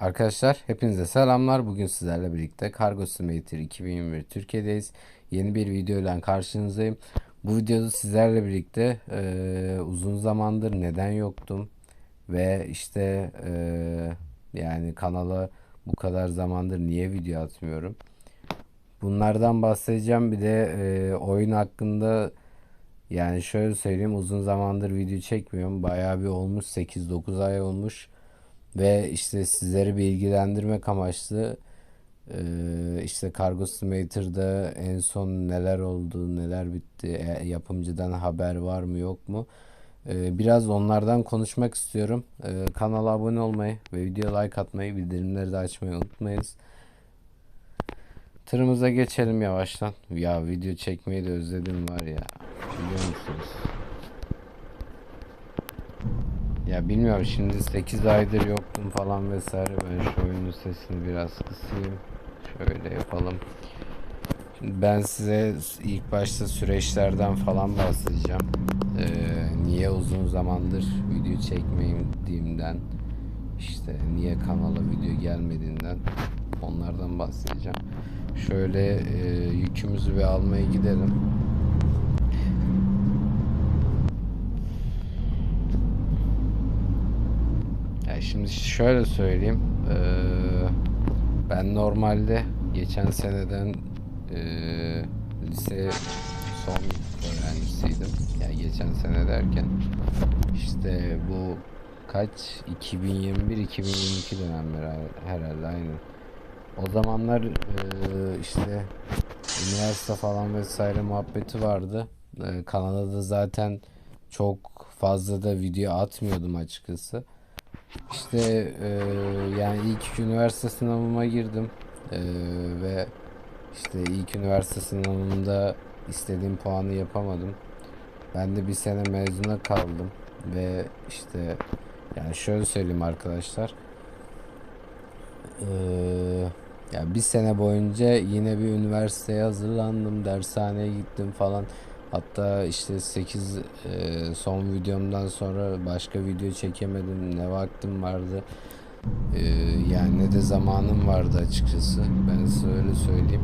Arkadaşlar hepinize selamlar. Bugün sizlerle birlikte Cargo Simulator 2021 Türkiye'deyiz. Yeni bir video ile karşınızdayım. Bu videoda sizlerle birlikte e, uzun zamandır neden yoktum ve işte e, yani kanala bu kadar zamandır niye video atmıyorum. Bunlardan bahsedeceğim. Bir de e, oyun hakkında yani şöyle söyleyeyim uzun zamandır video çekmiyorum. Bayağı bir olmuş 8-9 ay olmuş. Ve işte sizleri bilgilendirmek amaçlı e, işte Cargo Simulator'da en son neler oldu, neler bitti, e, yapımcıdan haber var mı yok mu? E, biraz onlardan konuşmak istiyorum. E, kanala abone olmayı ve video like atmayı, bildirimleri de açmayı unutmayınız. Tırımıza geçelim yavaştan. Ya video çekmeyi de özledim var ya. Biliyor musunuz? Ya bilmiyorum şimdi 8 aydır yoktum falan vesaire. Ben şu oyunun sesini biraz kısayım. Şöyle yapalım. Şimdi ben size ilk başta süreçlerden falan bahsedeceğim. Ee, niye uzun zamandır video çekmediğimden, işte niye kanala video gelmediğinden onlardan bahsedeceğim. Şöyle e, yükümüzü bir almaya gidelim. Ya şimdi şöyle söyleyeyim. Eee, ben normalde geçen seneden eee, lise son öğrencisiydim. Yani geçen sene derken işte bu kaç 2021-2022 dönemleri her- herhalde aynı. O zamanlar eee, işte üniversite falan vesaire muhabbeti vardı. Eee, Kanada'da zaten çok fazla da video atmıyordum açıkçası. İşte e, yani ilk üniversite sınavıma girdim E, ve işte ilk üniversite sınavında istediğim puanı yapamadım. Ben de bir sene mezuna kaldım ve işte yani şöyle söyleyeyim arkadaşlar. E, ya bir sene boyunca yine bir üniversiteye hazırlandım, dershaneye gittim falan. Hatta işte 8 son videomdan sonra başka video çekemedim. Ne vaktim vardı. E, yani ne de zamanım vardı açıkçası. Ben size öyle söyleyeyim.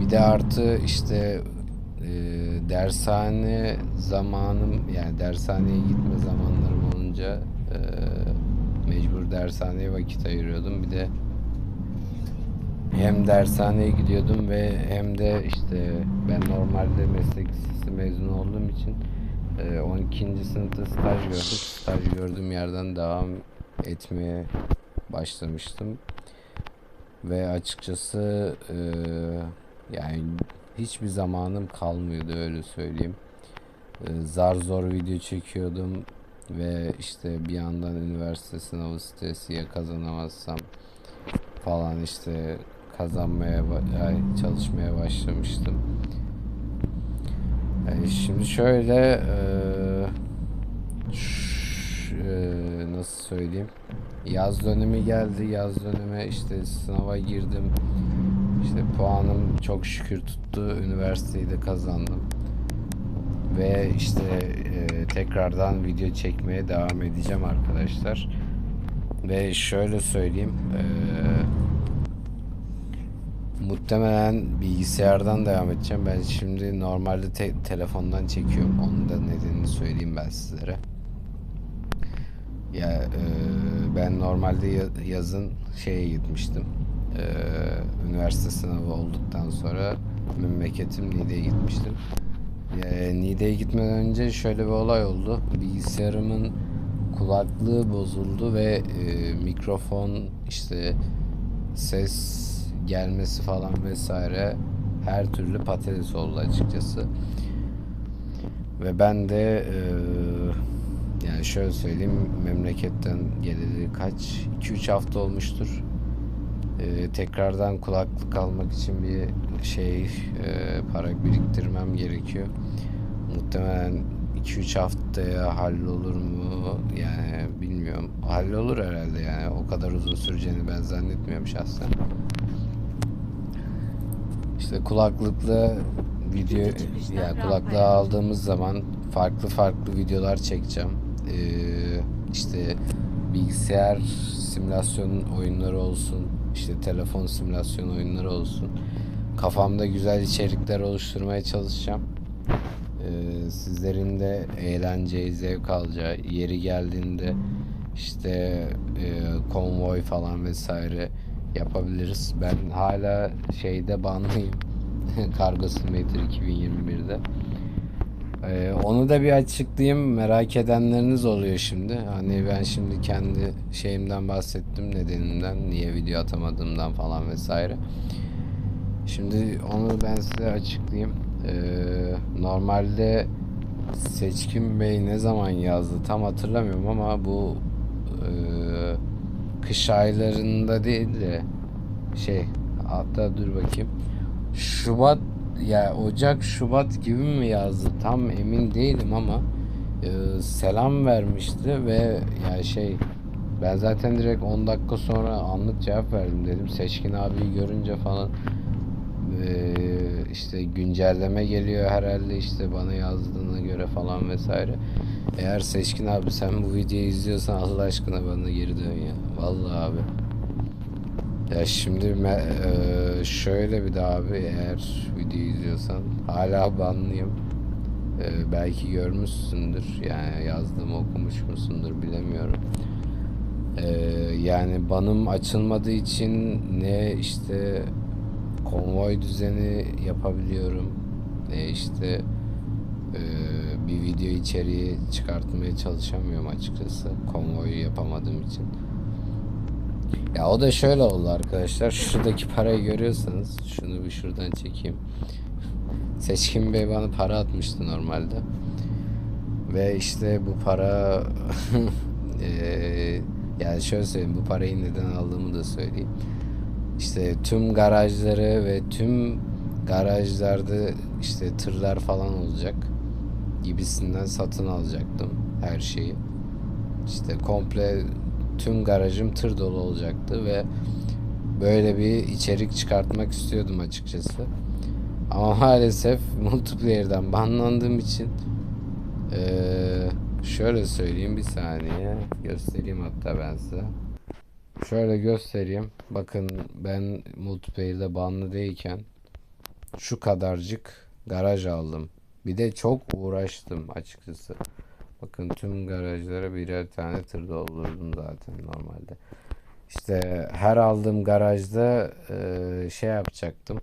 Bir de artı işte e, dershane zamanım yani dershaneye gitme zamanlarım olunca e, mecbur dershaneye vakit ayırıyordum. Bir de hem dershaneye gidiyordum ve hem de işte ben normalde meslek lisesi mezunu olduğum için e, 12. sınıfta staj gördüm. Staj gördüğüm yerden devam etmeye başlamıştım. Ve açıkçası e, yani hiçbir zamanım kalmıyordu öyle söyleyeyim. E, zar zor video çekiyordum ve işte bir yandan üniversite sınavı stresi ya kazanamazsam falan işte kazanmaya çalışmaya başlamıştım. Yani şimdi şöyle nasıl söyleyeyim? Yaz dönemi geldi. Yaz dönemi işte sınava girdim. İşte puanım çok şükür tuttu. Üniversiteyi de kazandım. Ve işte eee, tekrardan video çekmeye devam edeceğim arkadaşlar. Ve şöyle söyleyeyim. eee Muhtemelen bilgisayardan devam edeceğim. Ben şimdi normalde te- telefondan çekiyorum. Onun da nedenini söyleyeyim ben sizlere. Ya e, ben normalde ya- yazın şeye gitmiştim. E, üniversite sınavı olduktan sonra memleketim Niğde'ye gitmiştim. E, Niğde'ye gitmeden önce şöyle bir olay oldu. Bilgisayarımın kulaklığı bozuldu ve e, mikrofon işte ses gelmesi falan vesaire her türlü patates oldu açıkçası. Ve ben de eee, yani şöyle söyleyeyim memleketten geleli kaç 2-3 hafta olmuştur. Eee, tekrardan kulaklık almak için bir şey eee, para biriktirmem gerekiyor. Muhtemelen 2-3 haftaya hallolur mu? Yani bilmiyorum. Hallolur herhalde yani. O kadar uzun süreceğini ben zannetmiyorum şahsen. İşte kulaklıkla video ya kulaklığı aldığımız zaman farklı farklı videolar çekeceğim. Ee, işte bilgisayar simülasyon oyunları olsun, işte telefon simülasyon oyunları olsun. Kafamda güzel içerikler oluşturmaya çalışacağım. Ee, sizlerin de eğlenceyi, zevk alacağı, yeri geldiğinde işte e, konvoy falan vesaire yapabiliriz. Ben hala şeyde banlıyım. Kargo Simulator 2021'de. Ee, onu da bir açıklayayım. Merak edenleriniz oluyor şimdi. Hani ben şimdi kendi şeyimden bahsettim nedenimden, niye video atamadığımdan falan vesaire. Şimdi onu ben size açıklayayım. Ee, normalde Seçkin Bey ne zaman yazdı tam hatırlamıyorum ama bu e, kış aylarında değil de şey hatta dur bakayım. Şubat ya Ocak Şubat gibi mi yazdı? Tam emin değilim ama e, selam vermişti ve ya şey ben zaten direkt 10 dakika sonra anlık cevap verdim. Dedim Seçkin abiyi görünce falan işte güncelleme geliyor herhalde işte bana yazdığına göre falan vesaire. Eğer Seçkin abi sen bu videoyu izliyorsan Allah aşkına bana geri dön ya. Vallahi abi. Ya şimdi e, şöyle bir de abi eğer videoyu izliyorsan hala banlıyım. E, belki görmüşsündür yani yazdığımı okumuş musundur bilemiyorum. E, yani banım açılmadığı için ne işte konvoy düzeni yapabiliyorum ne işte e, bir video içeriği çıkartmaya çalışamıyorum açıkçası konvoyu yapamadığım için. Ya o da şöyle oldu arkadaşlar. Şuradaki parayı görüyorsanız şunu bir şuradan çekeyim. Seçkin Bey bana para atmıştı normalde. Ve işte bu para eee, yani şöyle söyleyeyim bu parayı neden aldığımı da söyleyeyim. İşte tüm garajları ve tüm garajlarda işte tırlar falan olacak gibisinden satın alacaktım her şeyi. İşte komple tüm garajım tır dolu olacaktı ve böyle bir içerik çıkartmak istiyordum açıkçası. Ama maalesef multiplayer'dan banlandığım için eee, şöyle söyleyeyim bir saniye göstereyim hatta ben size. Şöyle göstereyim. Bakın ben multiplayer'da banlı değilken şu kadarcık garaj aldım. Bir de çok uğraştım açıkçası. Bakın tüm garajlara birer tane tır doldurdum zaten normalde. İşte her aldığım garajda e, şey yapacaktım.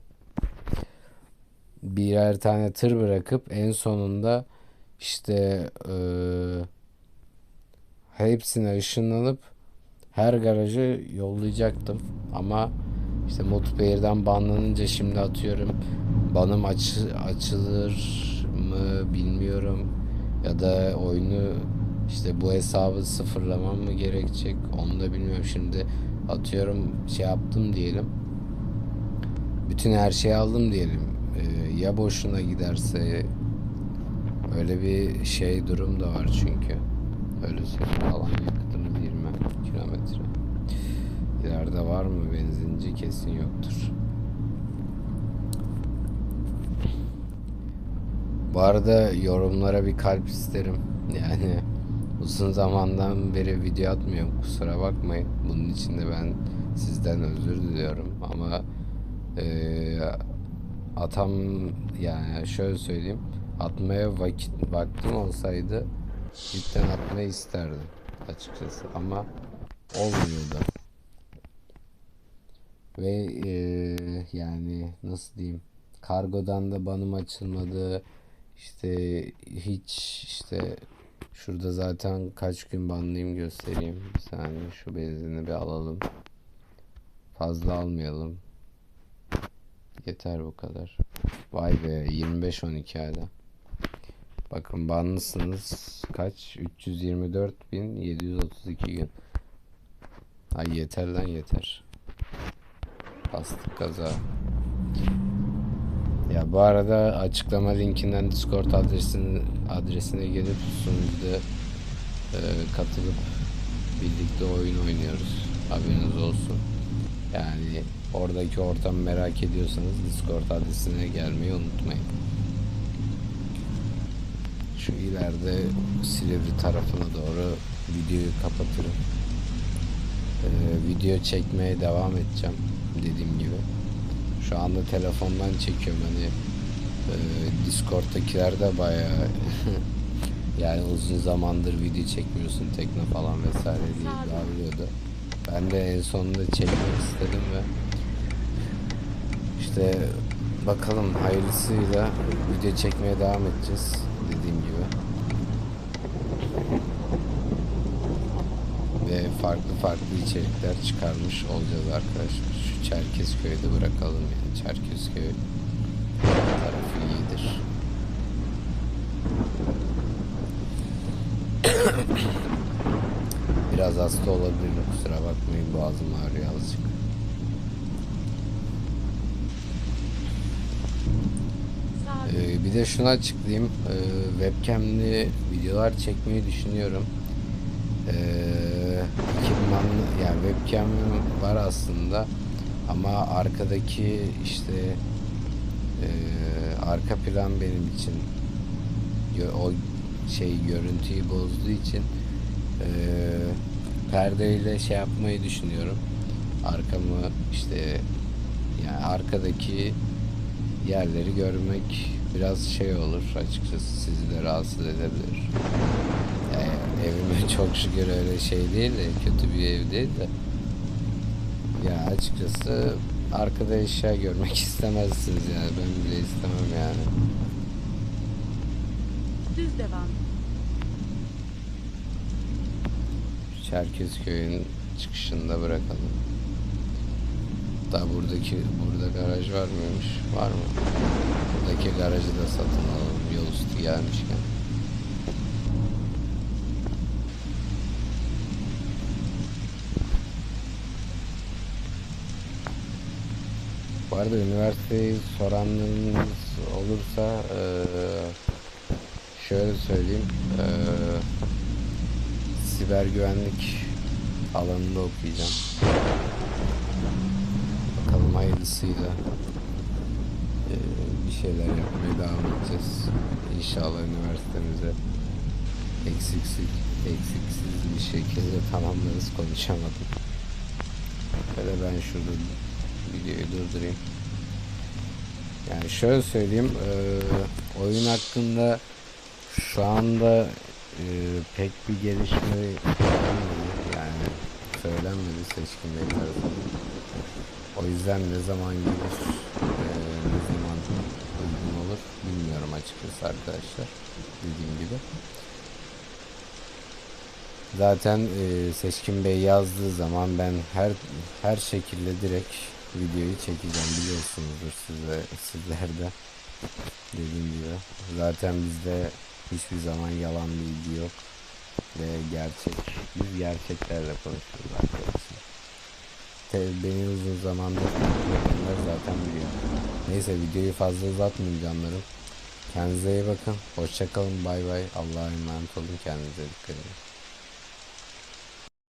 Birer tane tır bırakıp en sonunda işte e, hepsine ışınlanıp her garajı yollayacaktım. Ama işte multiplayer'dan banlanınca şimdi atıyorum banım açı, açılır mı bilmiyorum. Ya da oyunu işte bu hesabı sıfırlamam mı gerekecek onu da bilmiyorum. Şimdi atıyorum şey yaptım diyelim. Bütün her şeyi aldım diyelim. Ee, ya boşuna giderse öyle bir şey durum da var çünkü. Öyle söyleyeyim alan yakıtımız 20 kilometre ileride var mı benzinci kesin yoktur Bu arada yorumlara bir kalp isterim. Yani uzun zamandan beri video atmıyorum. Kusura bakmayın. Bunun için de ben sizden özür diliyorum. Ama eee, atam yani şöyle söyleyeyim. Atmaya vakit vaktim olsaydı cidden atmayı isterdim açıkçası. Ama olmuyordu. Ve eee, yani nasıl diyeyim? Kargodan da banım açılmadı. İşte hiç işte şurada zaten kaç gün banlıyım göstereyim. Bir saniye şu benzini bir alalım. Fazla almayalım. Yeter bu kadar. Vay be 25-12 hala. Bakın banlısınız kaç? 324.732 gün. Ay yeter lan yeter. Bastık kaza. Ya bu arada açıklama linkinden Discord adresine, adresine gelip sunucuda e, katılıp birlikte oyun oynuyoruz. Haberiniz olsun. Yani oradaki ortamı merak ediyorsanız Discord adresine gelmeyi unutmayın. Şu ileride Silivri tarafına doğru videoyu kapatırım. Ee, video çekmeye devam edeceğim dediğim gibi. Şu anda telefondan çekiyorum hani e, Discord'dakiler de bayağı yani uzun zamandır video çekmiyorsun tekne falan vesaire diye bağırıyordu. Ben de en sonunda çekmek istedim ve işte bakalım hayırlısıyla video çekmeye devam edeceğiz dediğim gibi. Ve farklı farklı içerikler çıkarmış olacağız arkadaşlar. Şu Çerkezköy'ü de bırakalım yani. Çerkezköy tarafı iyidir. Biraz hasta olabilirim kusura bakmayın boğazım ağrıyor azıcık. Ee, bir de şunu açıklayayım. Ee, webcam'li videolar çekmeyi düşünüyorum. Ee, ekipmanlı yani webcam var aslında ama arkadaki işte e, arka plan benim için o şey görüntüyü bozduğu için e, perdeyle şey yapmayı düşünüyorum. Arkamı işte yani arkadaki yerleri görmek biraz şey olur açıkçası sizi de rahatsız edebilir. Yani evime çok şükür öyle şey değil de kötü bir ev değil de ya açıkçası arkada eşya görmek istemezsiniz yani ben bile istemem yani. düz devam. Çerkezköy'ün çıkışında bırakalım. Da buradaki burada garaj var mıymış? Var mı? Buradaki garajı da satın alalım yol üstü gelmişken. Bu arada üniversiteyi soranlarınız olursa eee, şöyle söyleyeyim. Eee siber güvenlik alanında okuyacağım. Bakalım hayırlısıyla eee, bir şeyler yapmaya devam edeceğiz. İnşallah üniversitemize eksiksiz, eksiksiz bir şekilde tamamlarız konuşamadım. Böyle ben şurada videoyu durdurayım. Yani şöyle söyleyeyim, eee, oyun hakkında şu anda eee, pek bir gelişme yani söylenmedi seçkin bey tarafından. O yüzden ne zaman gelir, ne zaman uygun olur bilmiyorum açıkçası arkadaşlar. Dediğim gibi. Zaten eee, Seçkin Bey yazdığı zaman ben her her şekilde direkt videoyu çekeceğim biliyorsunuzdur size sizler de dediğim gibi. Zaten bizde hiçbir zaman yalan bilgi yok ve gerçek biz gerçeklerle konuşuyoruz arkadaşlar. Te- Beni uzun zamandır edenler zaten biliyor. Neyse videoyu fazla uzatmayayım canlarım. Kendinize iyi bakın. Hoşçakalın. Bay bay. Allah'a emanet olun. Kendinize dikkat edin.